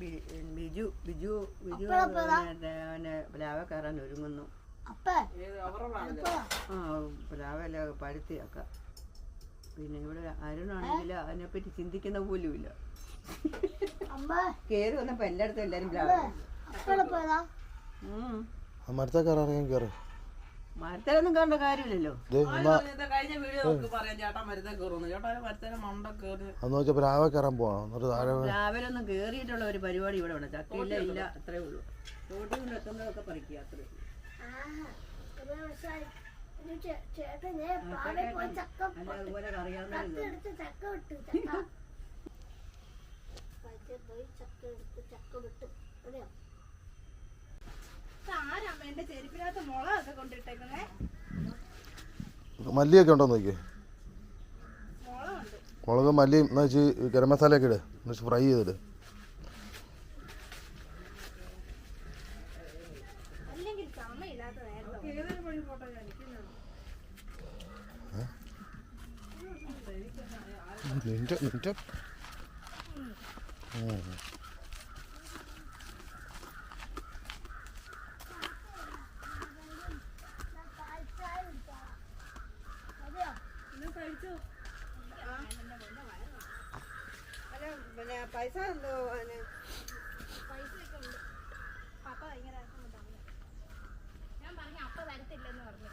B- Biju Biju Biju അവനെ പ്ലാവ കയറാൻ ഒരുങ്ങുന്നു. പ്ലാവല്ല പഴുത്തിയാക്ക പിന്നെ ഇവിടെ അരുണാണെങ്കിൽ അതിനെപ്പറ്റി ചിന്തിക്കുന്ന പോലുമില്ല. ഇല്ല കയറി വന്നപ്പോ എല്ലായിടത്തും എല്ലാരും പ്ലാവ. മരത്തെ കയറാൻ കയറി. മരത്തിലൊന്നും കണ്ട കാര്യമില്ലല്ലോ. കഴിഞ്ഞ വീഡിയോ നോക്കി പറയാം. ചേട്ടാ മരത്തെ കയറുന്നു. ചേട്ടാ മരത്തേനെ മണ്ട കയറി അന്ന് വെച്ചാൽ രാവ കയറാൻ പോകണം എന്നിട്ട് താഴെ രാവിലെ ഒന്നും കയറിയിട്ടുള്ള ഒരു പരിപാടി ഇവിടെ ഉണ്ട്. ചക്കയില്ല ഇല്ല അത്രേ ഉള്ളൂ. തോട്ടിൽ നിന്ന് എത്തുന്നതൊക്കെ പറിക്കുക അത്രേ അതുപോലെ അറിയാവുന്ന ചക്ക വിട്ടു ചക്ക. വിട്ടു. അറിയോ കൊണ്ടിട്ടേക്കുന്നേ മല്ലിയൊക്കെ ഉണ്ടോ നോക്കിയേ? മുളക് മല്ലിയും എന്ന് വെച്ച് ഗരം മസാലയൊക്കെ ഇട്. എന്ന് ഫ്രൈ ചെയ്തിട്. നിന്റെ നിന്റെ ഉം. അല്ല പിന്നെ പൈസ എന്തോ പൈസയൊക്കെ ഉണ്ട് പപ്പ ഭയങ്കര ബുദ്ധിമുട്ടാണ്. ഞാൻ പറഞ്ഞു അപ്പ തരത്തില്ലെന്ന് പറഞ്ഞു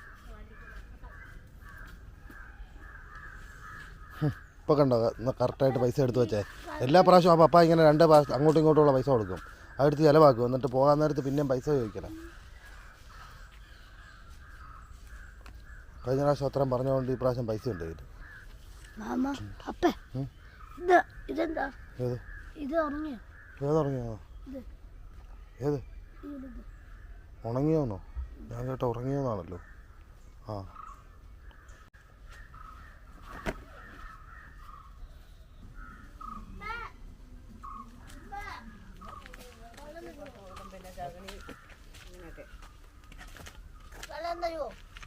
ഇപ്പൊ കണ്ടോ? കറക്റ്റായിട്ട് പൈസ എടുത്ത് വെച്ചേ. എല്ലാ പ്രാവശ്യവും ആ പപ്പ ഇങ്ങനെ രണ്ട് പ്രാവശ്യം അങ്ങോട്ടും ഇങ്ങോട്ടുമുള്ള പൈസ കൊടുക്കും. അതെടുത്ത് ചിലവാക്കും. എന്നിട്ട് പോകാൻ നേരത്ത് പിന്നെയും പൈസ ചോദിക്കണം കഴിഞ്ഞ പ്രാവശ്യം അത്രയും പറഞ്ഞുകൊണ്ട് ഈ പ്രാവശ്യം പൈസ ഉണ്ട് കയ്യിൽ ഇതെന്താ? ഏത്? ഇത് ഉറങ്ങിയോ? ഏത് ഉറങ്ങിയോ? ഏത്? ഉണങ്ങിയോന്നോ? ഞാൻ കേട്ടോ ഉറങ്ങിയോന്നാണല്ലോ. ആ.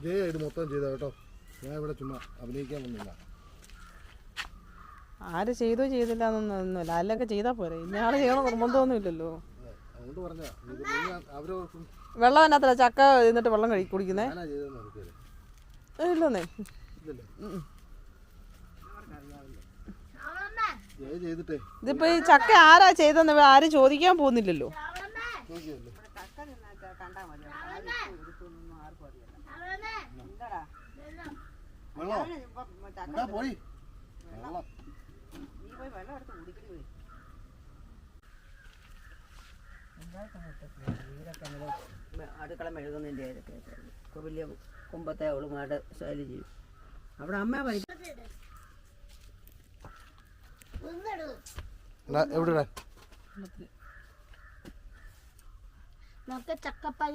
ജയ ഇത് മൊത്തം ചെയ്ത കേട്ടോ. ഞാൻ ഇവിടെ ചുമ്മാ അഭിനയിക്കാൻ വന്നില്ല. ആര് ചെയ്തോ ചെയ്തില്ല എന്നൊന്നുമില്ല അല്ലൊക്കെ ചെയ്താൽ പോരെ ഇന്നയാൾ ചെയ്യണം നിർബന്ധമൊന്നും ഇല്ലല്ലോ. വെള്ളം അതിനകത്തല്ല ചക്ക എന്നിട്ട് വെള്ളം കഴി കുടിക്കുന്നേ. ഇല്ലെന്നേ. ഇതിപ്പോ ഈ ചക്ക ആരാ ചെയ്തെന്ന് ആരും ചോദിക്കാൻ പോകുന്നില്ലല്ലോ. വെള്ളം? പോയി. പോയി വെള്ളം എടുത്ത് കുടിക്കണി. പോയി അടുക്കള മെഴുകുന്നതിന്റെ ഇതൊക്കെ വലിയ കുമ്പത്തെ അവളുമായിട്ട് ശൈലി ചെയ്യും. അവിടെ അമ്മ എവിടെ നമുക്ക് ചക്കപ്പഴ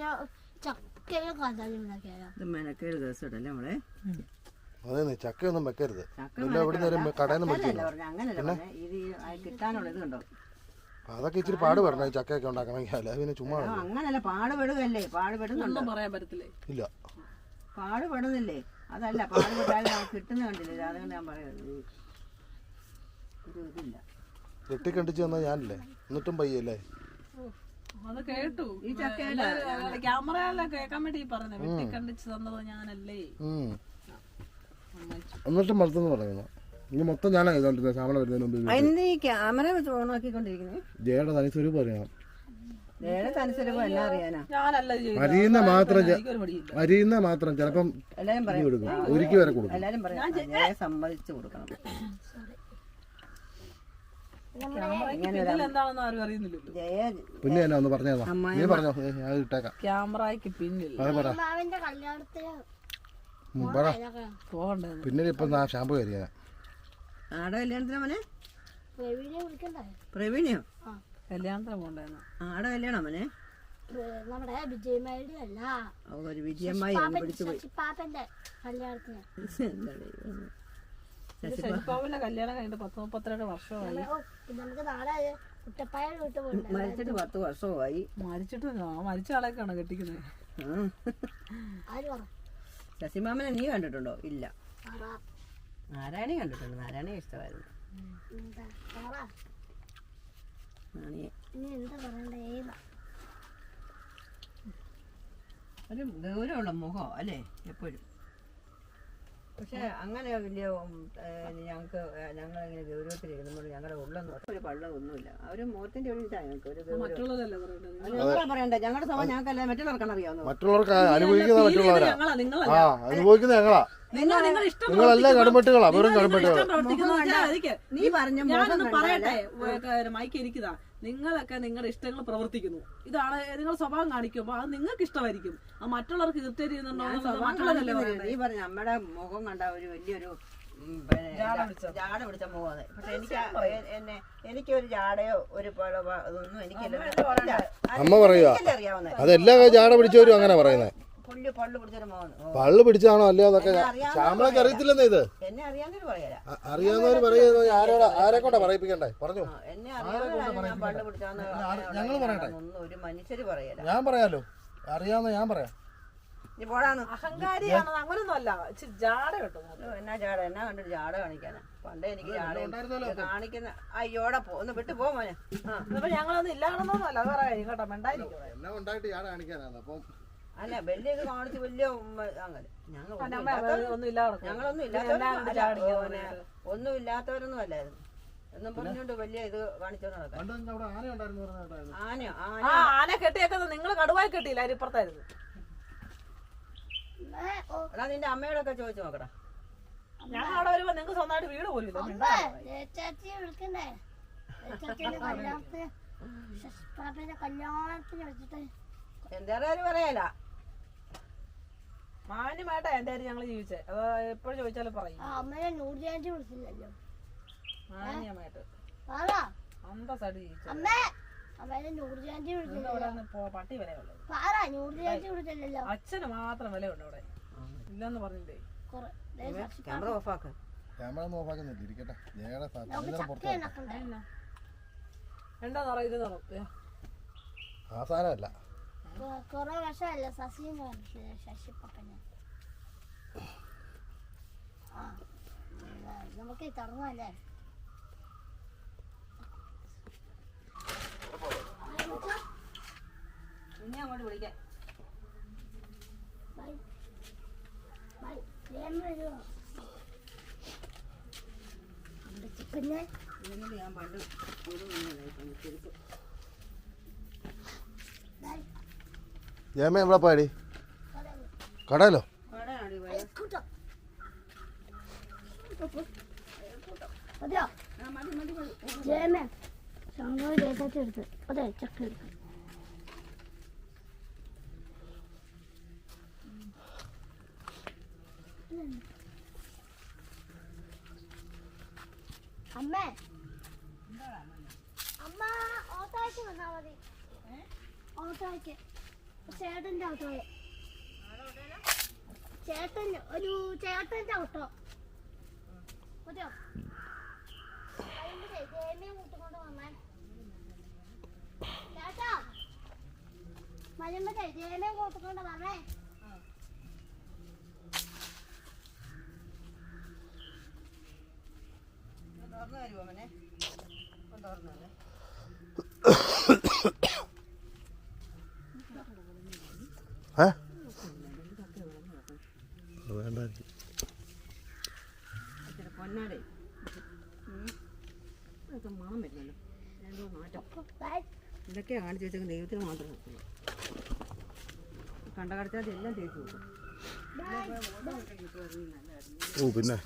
ചക്കയും കഥയും മെനക്കേട് ദിവസം ഇടല്ലേ നമ്മളെ അതേ ചക്കയൊന്നും വെക്കരുത്. ചക്ക എവിടെ നേരം കടയിൽ നിന്ന് അല്ലല്ല മേടിച്ചില്ല അങ്ങനല്ല പറഞ്ഞ ഇത് ഈ ആ കിട്ടാനുള്ള അതൊക്കെ ഇച്ചിരി പാട് ഈ ചക്കയൊക്കെ ഉണ്ടാക്കണമെങ്കിൽ. അല്ല പിന്നെ ചുമ്മാ അങ്ങനല്ല. പാടുപെടുകയല്ലേ? പാടുപെടുന്നുണ്ടോ? പറയാൻ പറ്റത്തില്ലേ? ഇല്ല. പാടുപെടുന്നില്ലേ? അതല്ല പാടുപെട്ടാലും കിട്ടുന്ന കണ്ടില്ല? അതുകൊണ്ട് ഞാൻ പറയുന്നത് ഒരു ഇതില്ല. കെട്ടിക്കണ്ടിച്ച് തന്നാൽ ഞാനില്ലേ? എന്നിട്ടും പയ്യല്ലേ? അത് കേട്ടു. ഈ ചക്കയുടെ ക്യാമറയെല്ലാം കേൾക്കാൻ വേണ്ടി പറഞ്ഞു വെട്ടി കണ്ടിച്ച് തന്നത് ഞാനല്ലേ. എന്നിട്ടും വളർത്തുന്നു പറയുന്നു. ഇനി മൊത്തം ഞാൻ ചെയ്തോണ്ടിരുന്നത് ശ്യാമള വരുന്നതിന് മുമ്പ്. ഈ ക്യാമറ വെച്ച് ഓണാക്കിക്കൊണ്ടിരിക്കുന്നത് ജയയുടെ തനിസ്വരൂപം അറിയാനാ? ചെയ്തത്. അരിയുന്ന മാത്രം ചെ- അരിയുന്ന മാത്രം ചിലപ്പം എല്ലാരും ഇത് പറയും കൊടുക്കും ഒരുക്കി വരെ കൊടുക്കും. എല്ലാരും പറയും. ജയ സമ്മതിച്ചു കൊടുക്കണം. എന്താണെന്ന് ആരും അറിയുന്നില്ലല്ലോ. ജയ പിന്നെ എന്നാ ഒന്ന് പറഞ്ഞേതാ. നീ പറഞ്ഞോ. ഏ, ഞാൻ ഇട്ടേക്കാം. ക്യാമറയ്ക്ക് പിന്നില്ല അത് പറ. മാവിന്റെ കല്യാണത്തിന് ഉം, പറ. പിന്നെ ഇപ്പൊ ഷാമ്പു കയറിയാ. ആടെ കല്യാണത്തിന് മോനെ? പ്രവീണെ വിളിക്കണ്ടേ? പ്രവീണിയോ? കല്യാണത്തിന് പോണ്ടായിരുന്നു. ആടെ കല്യാണം മോനെ? നമ്മുടെ അല്ല. ഒരു പിടിച്ചു പോയി. കല്യാണത്തിന്. എന്താണ് ഇത്? ശശിപ്പാവിന്റെ കല്യാണം കഴിഞ്ഞിട്ട് പത്ത് മുപ്പത്തിരണ്ട് വർഷമായി. നമുക്ക് നാളെ കുട്ടപ്പായ വിട്ട് പോയില്ല മരിച്ചിട്ട് പത്ത് വർഷമായി. മരിച്ചിട്ട് ആ മരിച്ച ആളെയൊക്കെയാണ് കെട്ടിക്കുന്നത്. ആര് ശശിമാമനെ നീ കണ്ടിട്ടുണ്ടോ? ഇല്ല. നാരായണി കണ്ടിട്ടുണ്ട്. നാരായണി ഇഷ്ടമായിരുന്നു. ഒരു ഗൗരവമുള്ള മുഖം അല്ലേ? എപ്പോഴും. പക്ഷെ അങ്ങനെ വലിയ ഞങ്ങൾക്ക് ഞങ്ങളിങ്ങനെ ഗൗരവത്തിൽ ഇരുന്നുമ്പോൾ ഞങ്ങളുടെ ഉള്ളൊന്നും ഒരു പള്ളമൊന്നുമില്ല ഒന്നുമില്ല ഒരു മുഖത്തിന്റെ ഒരു ഇതാണ് ഞങ്ങൾക്ക് ഒരു ഗൗരവം പറയണ്ടേ? ഞങ്ങളുടെ ഞങ്ങൾക്കല്ല മറ്റുള്ളവർക്കാണ് അറിയാവുന്നത്. മറ്റുള്ളവർക്ക് അനുഭവിക്കുന്ന മറ്റുള്ളവരാ. ആ അനുഭവിക്കുന്ന ഞങ്ങളാ. നിങ്ങളെല്ലാം കടമ്പെട്ടുകളാ വെറും കടമ്പെട്ടുകളാ. നീ പറഞ്ഞു പറയട്ടെ മൈക്ക് എനിക്കിതാ നിങ്ങളൊക്കെ നിങ്ങളുടെ ഇഷ്ടങ്ങൾ പ്രവർത്തിക്കുന്നു. ഇതാണ് നിങ്ങൾ സ്വഭാവം കാണിക്കുമ്പോൾ അത് നിങ്ങൾക്ക് ഇഷ്ടമായിരിക്കും ആ മറ്റുള്ളവർക്ക് ഇറിറ്റേറ്റ് ചെയ്യുന്നുണ്ടോ നീ പറഞ്ഞ നമ്മുടെ മുഖം കണ്ട ഒരു വലിയൊരു ജാട പിടിച്ച. മുഖം അത്. പക്ഷെ എനിക്ക് ആ- എനിക്ക് എന്നെ എനിക്കൊരു ജാടയോ ഒരു പഴവോ അതൊന്നും എനിക്കില്ല. അമ്മ പറയുക. അതെല്ലാ ജാട പിടിച്ചവരും അങ്ങനെ പറയുന്നത് പള്ളു പിടിച്ചാണോ അല്ലയോ അറിയാവുന്നവര് ശ്യാമളക്ക് അറിയത്തില്ലെന്നേ ഇത്? എന്നെ അറിയാവുന്നവര് പറയുന്നു ആരോടാ ആരെ കൊണ്ടാ പറയിപ്പിക്കണ്ടേ? പറഞ്ഞു. ഞങ്ങൾ പറയട്ടെ. ഞാൻ പറയാലോ. അറിയാവുന്ന ഞാൻ പറയാം. അഹങ്കാരിയാണോ അങ്ങനൊന്നും അല്ല ഇച്ചിരി ജാട കേട്ടോ എന്നാ ജാട? എന്നാ കണ്ടിട്ട് ജാട കാണിക്കാനാ? പണ്ടേ എനിക്ക് ജാട കാണിക്കുന്ന അയ്യോടെ പോ ഒന്ന് വിട്ടു പോ മോനെ. ആ ഇപ്പൊ ഞങ്ങളൊന്നും ഇല്ലാണെന്നൊന്നല്ല അത് പറയാം കേട്ടോ. മിണ്ടായിരിക്കും. അല്ല വലിയ ഇത് കാണിച്ച് വലിയ ഞങ്ങൾ ഒന്നും ഞങ്ങളൊന്നും ഇല്ലാത്തവരൊന്നും ഇല്ലാത്തവരൊന്നും അല്ലായിരുന്നു. എന്നും പറഞ്ഞുകൊണ്ട് വലിയ ഇത് കാണിച്ചോണ്ട് ആന ആനയോ കെട്ടിയേക്കുന്നത് നിങ്ങൾ കടുവായി കെട്ടിയില്ല അരിപ്പുറത്തായിരുന്നു എടാ നിന്റെ അമ്മയോടൊക്കെ ചോദിച്ചു നോക്കടാ. ഞങ്ങൾ അവിടെ വരുമ്പോ നിങ്ങൾക്ക് സ്വന്തമായിട്ട് വീട് പോലും എന്തായാലും കല്യാണത്തിന് വെച്ചിട്ട് പറയല. മാന്യമായിട്ടാ എന്റെ കാര്യം ഞങ്ങൾ ജീവിച്ചേ. അത് എപ്പോഴും ചോദിച്ചാലും പറയും. അമ്മയെ നൂറ് വിളിച്ചില്ലല്ലോ. മാന്യമായിട്ട്. അന്തസ്സായിട്ട് പട്ടി വിലയുള്ളത്. അച്ഛന് മാത്രം വിലയുണ്ട് അവിടെ. ഇല്ലെന്ന് പറഞ്ഞില്ലേ? ക്യാമറ ഓഫാക്ക് ക്യാമറ ഒന്നും ഓഫാക്കുന്നില്ല ഇരിക്കട്ടെ. ഞങ്ങളുടെ നമുക്ക് ചക്ക പുറത്ത് ഉണ്ടാക്കണ്ടേ? എന്താ കുറെ വർഷമല്ല ശശിന്ന് പറഞ്ഞിട്ടില്ല ശശിപ്പപ്പനെ ആ നമുക്ക് തുടങ്ങുമല്ലേ ഇനി അങ്ങോട്ട് വിളിക്കാം ഞാൻ പണ്ട് ഒരു ജയമേ എവിടെ പാടി? കടയിലോ? ജയമേ സംഭവം ചേച്ചാച്ചി എടുത്ത്. അതെ ചക്ക എടുത്ത്. അമ്മേ. അമ്മ ഓട്ടോയ്ക്ക് വന്നാ മതി. ഓട്ടോയ്ക്ക് ചേട്ടന്റെ ഓട്ടോ ചേട്ടൻ ഒരു ചേട്ടന്റെ ഓട്ടോ മതിയോ? വരുമ്പഴേ ജയമയും കൂട്ടിക്കൊണ്ട് വന്നേ. തുറന്നു തരുമോ മോനെ തുറന്നു തന്നെ ഏ വേണ്ടായിരിക്കും ഇച്ചിരി പൊന്നാടേ ഉം. ഇതൊക്കെ മണം വരുന്നല്ലോ രണ്ടോ മാറ്റം ബൈ ഇതൊക്കെയാണ് കാണിച്ചു വെച്ചേക്കുന്നത് ദൈവത്തിന് മാത്രം നോക്കുന്നു കണ്ട കടച്ചാൽ എല്ലാം തേച്ച് ഓ പിന്നെ.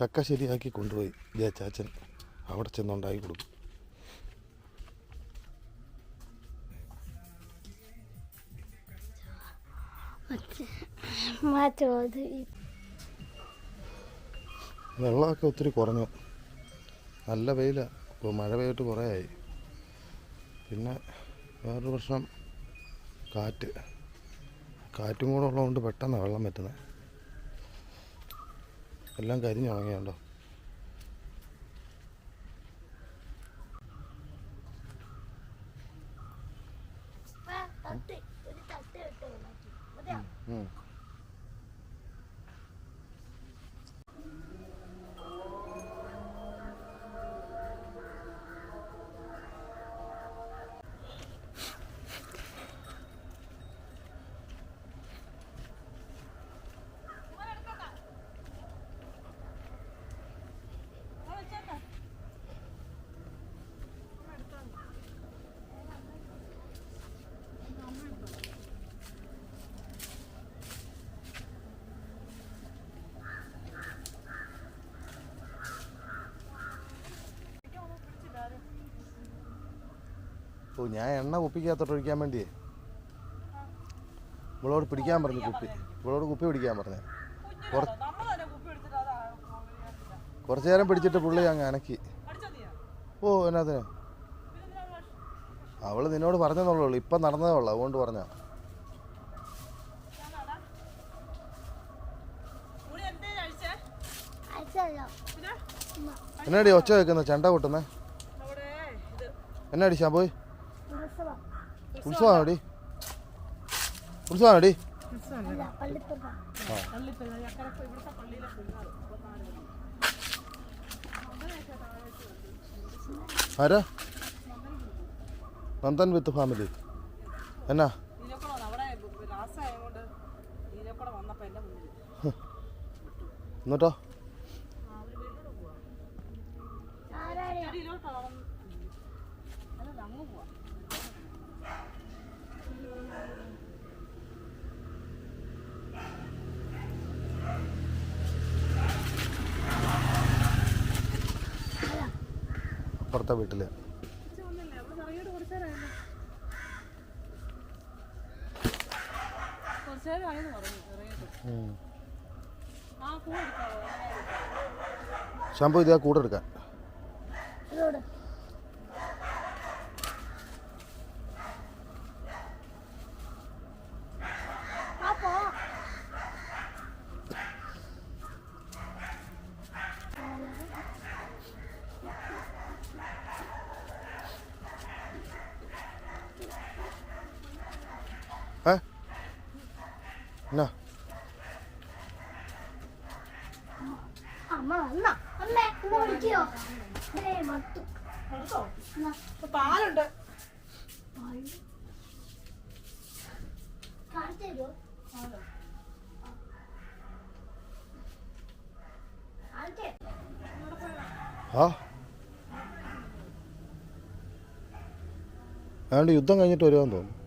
ചക്ക ശരിയാക്കി കൊണ്ടുപോയി. ജയ ചാച്ചൻ അവിടെ ചെന്നുണ്ടാക്കി കൊടുക്കും. വെള്ളമൊക്കെ ഒത്തിരി കുറഞ്ഞു. നല്ല വെയിലാണ് ഇപ്പോൾ മഴ പെയ്തിട്ട് കുറേ ആയി. പിന്നെ വേറൊരു പ്രശ്നം കാറ്റ്. കാറ്റും കൂടെ ഉള്ളതുകൊണ്ട് പെട്ടെന്ന് വെള്ളം പറ്റുന്നത് എല്ലാം കരിഞ്ഞുണങ്ങിയുണ്ടോ? തട്ട്. ഓ ഞാൻ എണ്ണ കുപ്പിക്കകത്തോട്ട് ഒഴിക്കാൻ വേണ്ടിയേ. ഇവളോട് പിടിക്കാൻ പറഞ്ഞു കുപ്പി. ഇവളോട് കുപ്പി പിടിക്കാൻ പറഞ്ഞു. കുറച്ച് നേരം പിടിച്ചിട്ട് പുള്ളി അങ്ങ് അനക്കി. ഓ എന്നാത്തിന്? അവൾ നിന്നോട് പറഞ്ഞെന്നുള്ളൂ ഇപ്പം നടന്നതേ ഉള്ളൂ. അതുകൊണ്ട് പറഞ്ഞ എന്നാടി ഒച്ച വെക്കുന്ന ചെണ്ട കൊട്ടുന്നേ എന്നാടി ഷാബോയ് ഉത്സവമാണോടി ഉത്സവമാണോടി ആരാ? Nandan with family. എന്നാ? എന്നിട്ടോ ആരാണ് അടിയിലോട്ടാ വന്ന് അല്ല അങ്ങ് പോവാ അപ്പുറത്തെ വീട്ടിൽ ഉച്ച വന്നില്ലേ അവിടെ ഇറങ്ങിയിട്ട് കുറച്ച് നേരമായില്ലേ കുറച്ച് നേരമായെന്ന് വീട്ടിൽ. ഇറങ്ങിയിട്ട് ഇതാ ആ പൂ എടുക്കാവോ ശാമ്പു ഇതാ കൂടെ എടുക്കാൻ ഇതോട് അപ്പോ ഏ എന്നാ? അമ്മ വന്നോ. അമ്മേ ഇന്ന് വിളിക്കോ പാലുണ്ട്. അതുകൊണ്ട് യുദ്ധം കഴിഞ്ഞിട്ട് വരുവാന്ന് തോന്നുന്നു.